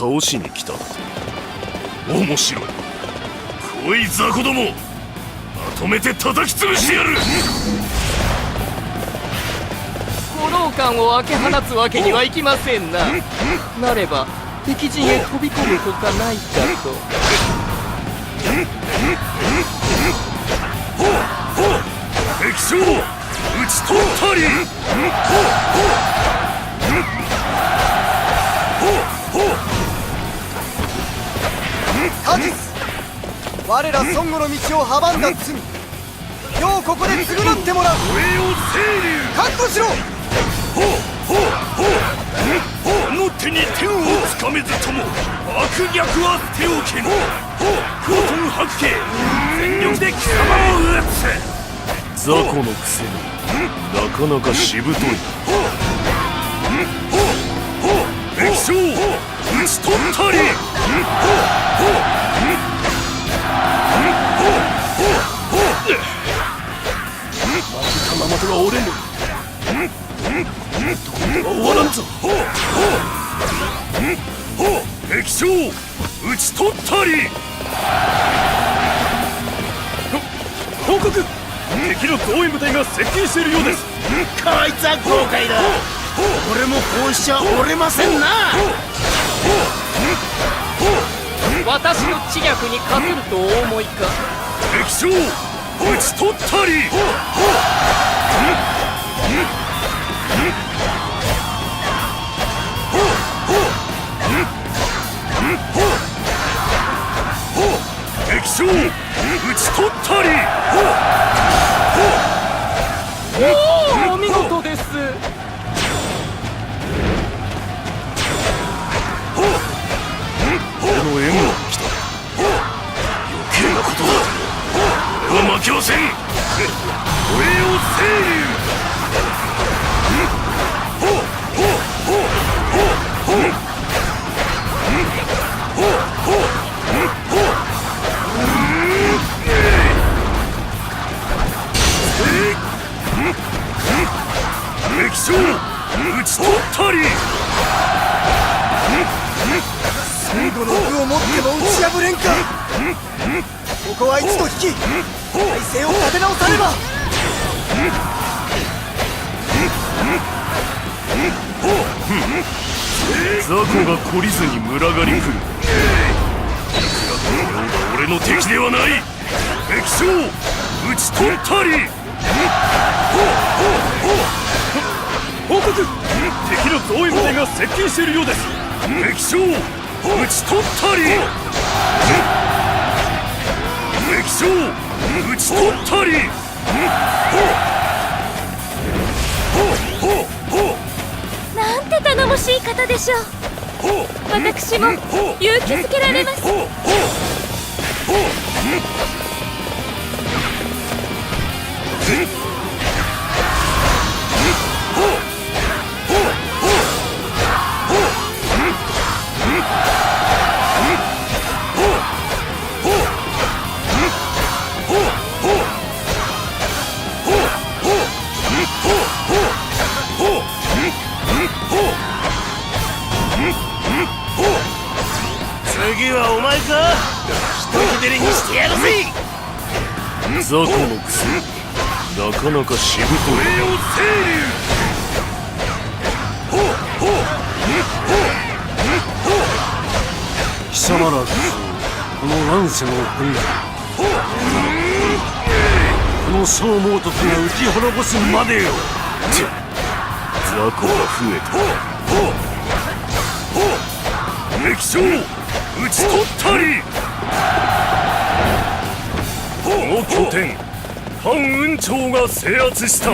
倒しに来た。面白い。来い雑魚どもまとめて叩き潰してやる。五郎館を開け放つわけにはいきませんな。なれば敵陣へ飛び込むほかないかと。敵将討ち取ったり。カジス。我ら孫悟の道を阻んだ罪。今日ここで償ってもらう。上を清流覚悟しろ。あの手に天をつかめずとも悪逆は捨ておけぬフォトン白桂全力で貴様を討つ雑魚のくせになかなかしぶといほう。ほう。ほう。敵将討ち取ったれぬ終わらんぞ敵将討ち取ったり報告敵の増援部隊が接近しているようですこいつは豪快だ俺もこうしちゃ折れませんな私の知略に勝てるとお思いか？敵将討ち取ったり。敵将討ち取ったり。おおお見事です俺雑魚が懲りずに群がり来るいくらこのようが俺の敵ではない敵将討ち取ったり報告敵の増援部隊が接近しているようです敵将討ち取ったり敵将討ち取ったりもしい方でしょう。私も勇気づけられます。雑魚のくせなかなかしぶとい俺を清流貴様らこそこの乱世の本来この総猛徳が打ち滅ぼすまでよ雑魚が増えた敵将討ち取ったりの拠点反雲長が制圧した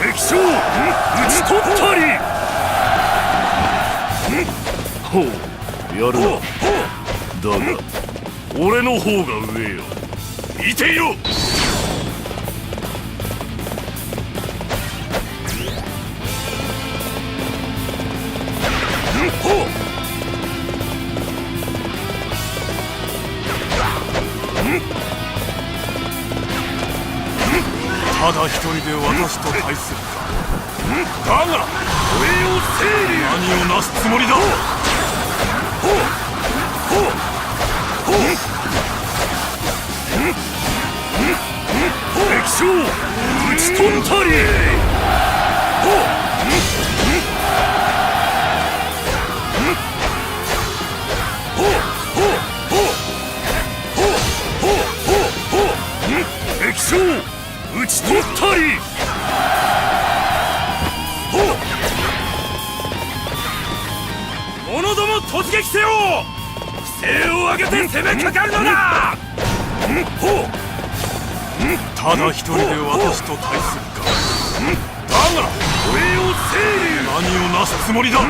敵将討ち取ったりほうやるなだが俺の方がていろただ一人で私と対するか。だが俺を整理。何を成すつもりだ。ほうほう。ほう。ほう。将討ち取ったり。敵将討ち取ったり。者ども突撃せよ。不正を挙げて攻めかかるのだ。ほうただ一人で私と対するか。だが俺を整理何をなすつもりだ。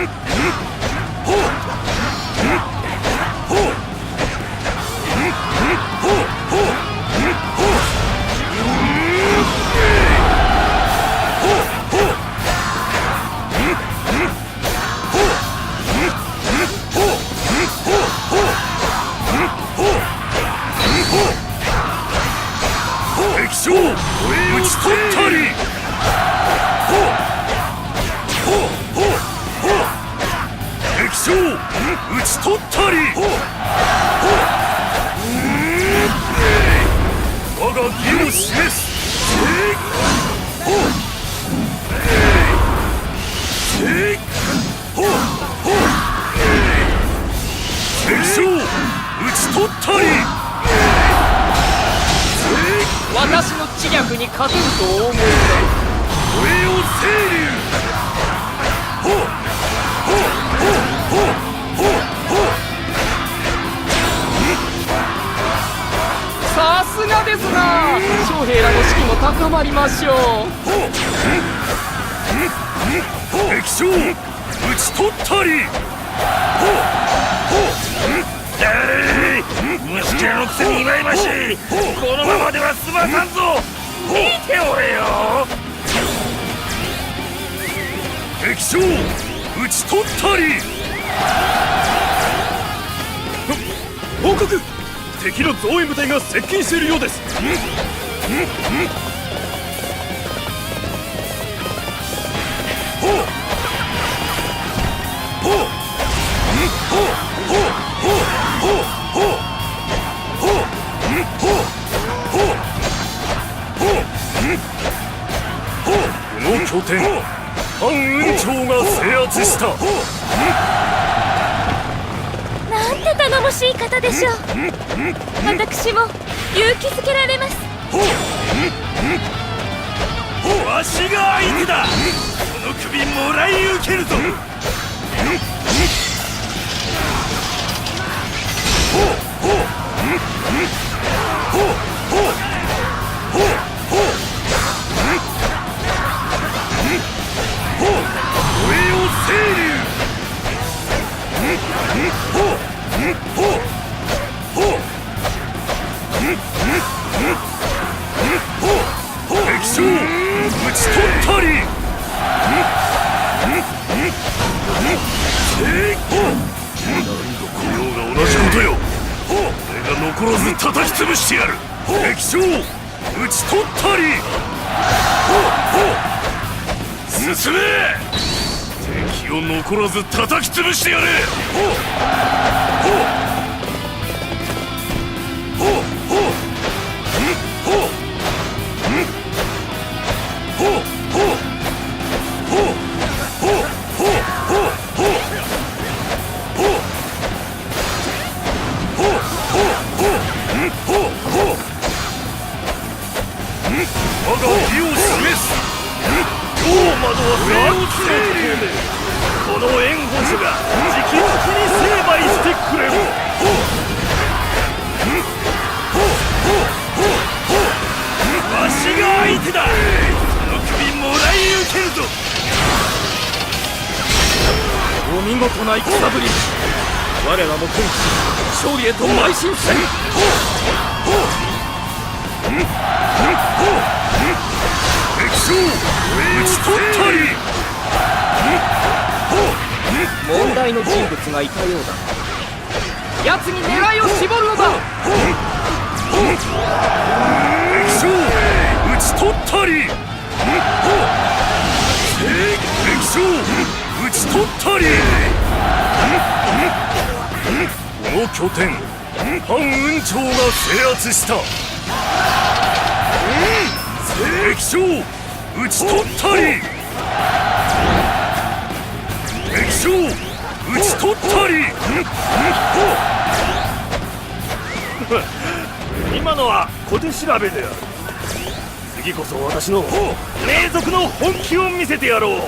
私の知略に勝てると思いか俺を整理さすがですな将兵らの士気も高まりましょう敵将討ち取ったり。えい虫けらのくせに祝いましいこのままでは済まさんぞ見ておれよ敵将討ち取ったり報告敵の増援部隊が接近しているようです拠点反雲長が制圧した。なんて頼もしい方でしょう。私も勇気づけられます。わしが相手だ。この首もらい受けるぞ。俺残らず叩き潰してやる敵将討ち取ったり。進め。敵を残らず叩き潰してやれ。ほう。ほう。邁進せ敵将討ち取ったり問題の人物がいたようだ奴に狙いを絞るのだ敵将討ち取ったり敵将討ち取ったりこの拠点反雲長が制圧した。敵将討ち取ったり。敵将討ち取ったり。今のは小手調べである。次こそ私の霊族の本気を見せてやろう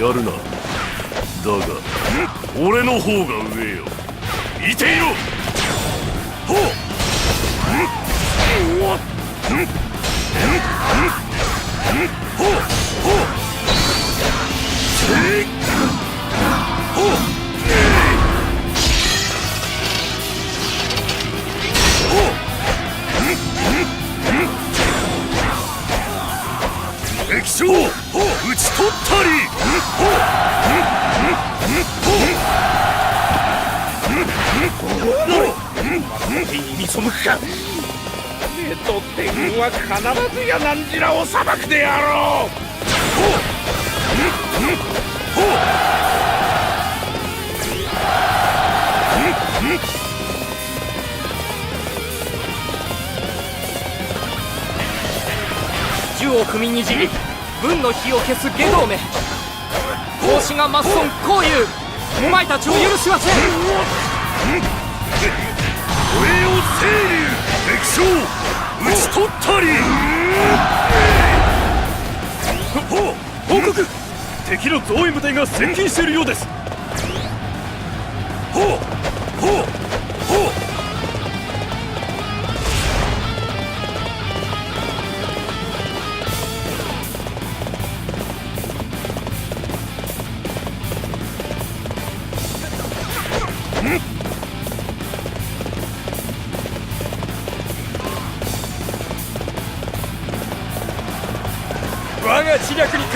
やるな。だが俺の方が上よ。見ていろ。ほっほう。やなんじらを裁くであろう。銃を踏みにじり軍の火を消す下道め。孔子がマッソンこういうお前たちを許しはせん。俺を清流敵将討ち取ったり。ほう報告敵の増援部隊が接近しているようです。ほうほう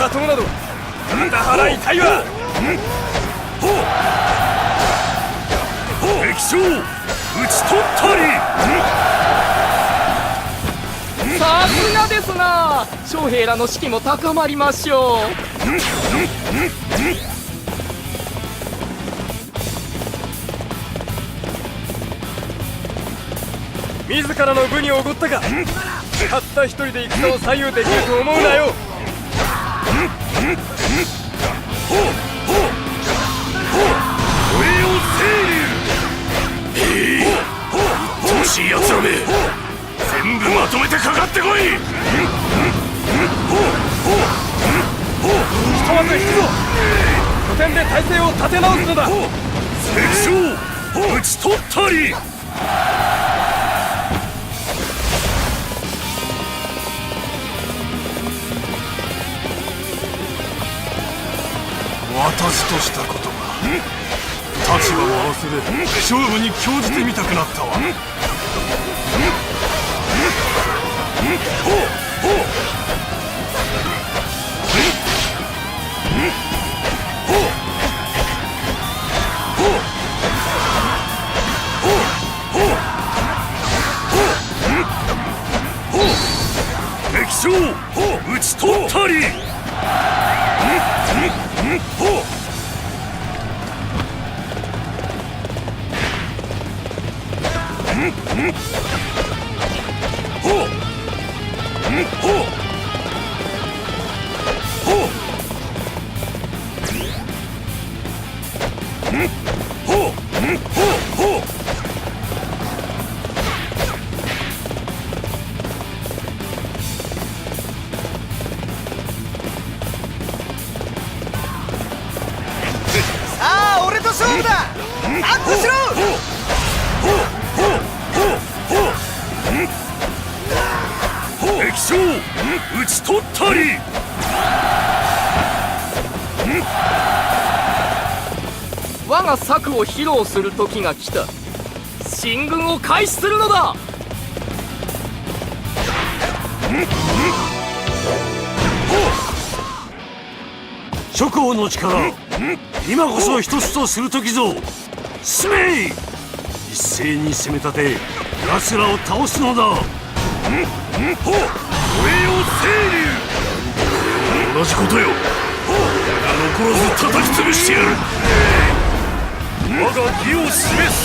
知略に加藤などなんだ腹痛いわ。ほう。敵将討ち取ったり。さすがですな。将兵らの士気も高まりましょう。自らの部におごったかたった一人で戦を左右できると思うなよしい奴らめ全部まとめてかかってこいひとまず引くぞ拠点で体勢を立て直すのだ敵将討ち取ったりとしたことが。立場を合わせで勝負に興じてみたくなったわ。敵将討ち取ったり俺と勝負だ!アップしろ!将討ち取ったり。我が策を披露する時が来た。進軍を開始するのだ。諸侯の力今こそ一つとする時ぞ。進めい一斉に攻め立て奴らを倒すのだ。ほ燃えよ同じことよ。だが残らず叩き潰してやる。我が義を示す。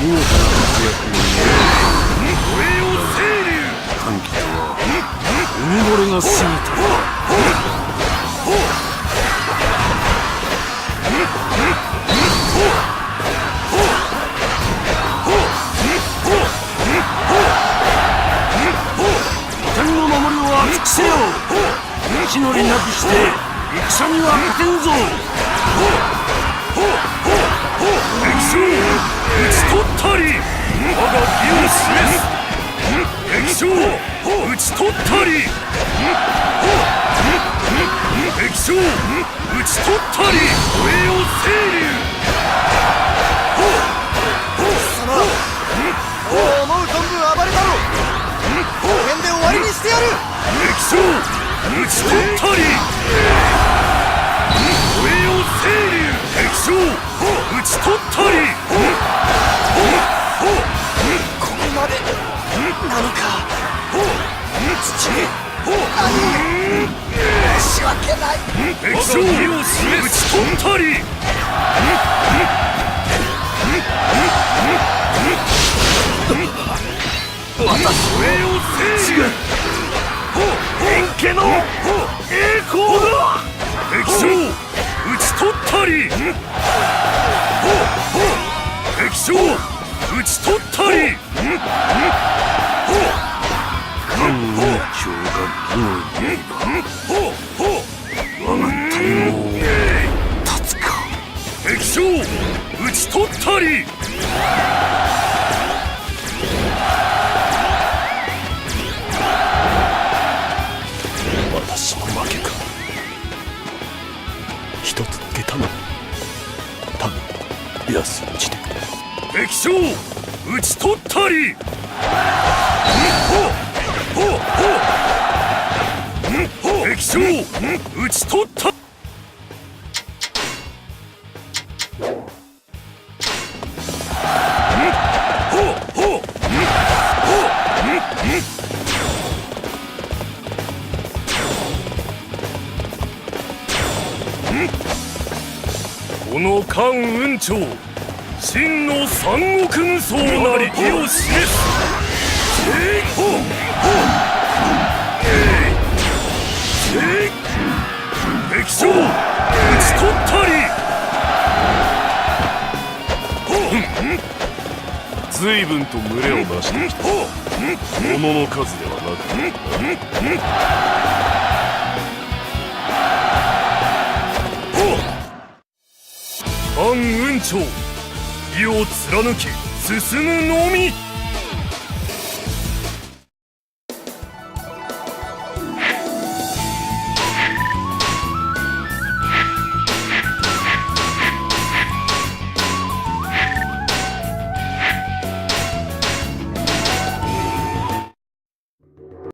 見事な活躍を燃えよ清流歓喜とは。うぬぼれが過ぎた天の守りを厚くせよ火のりなくして戦には勝てんぞ敵将討ち取ったり我が義を示す敵将討ち取ったり敵将討ち取ったり燃えよ清流様もう思う存分暴れたろこの辺で終わりにしてやる将討ち取ったり燃えよ清流敵将討ち取ったりここまで。なのか父兄申し訳ない敵将討ち取ったり燃えよ清流円家の栄光だ。敵将討ち取ったり。敵将討ち取ったり。関雲長が。義の刃我が大王立つか。敵将討ち取ったり。将討ち取ったり。敵将討ち取った。この関雲長真の三国無双なり義を示す。えいほうほうえいえい敵将討ち取ったり随分と群れをなしてきた物の数ではなく関雲長義を貫き進むのみ。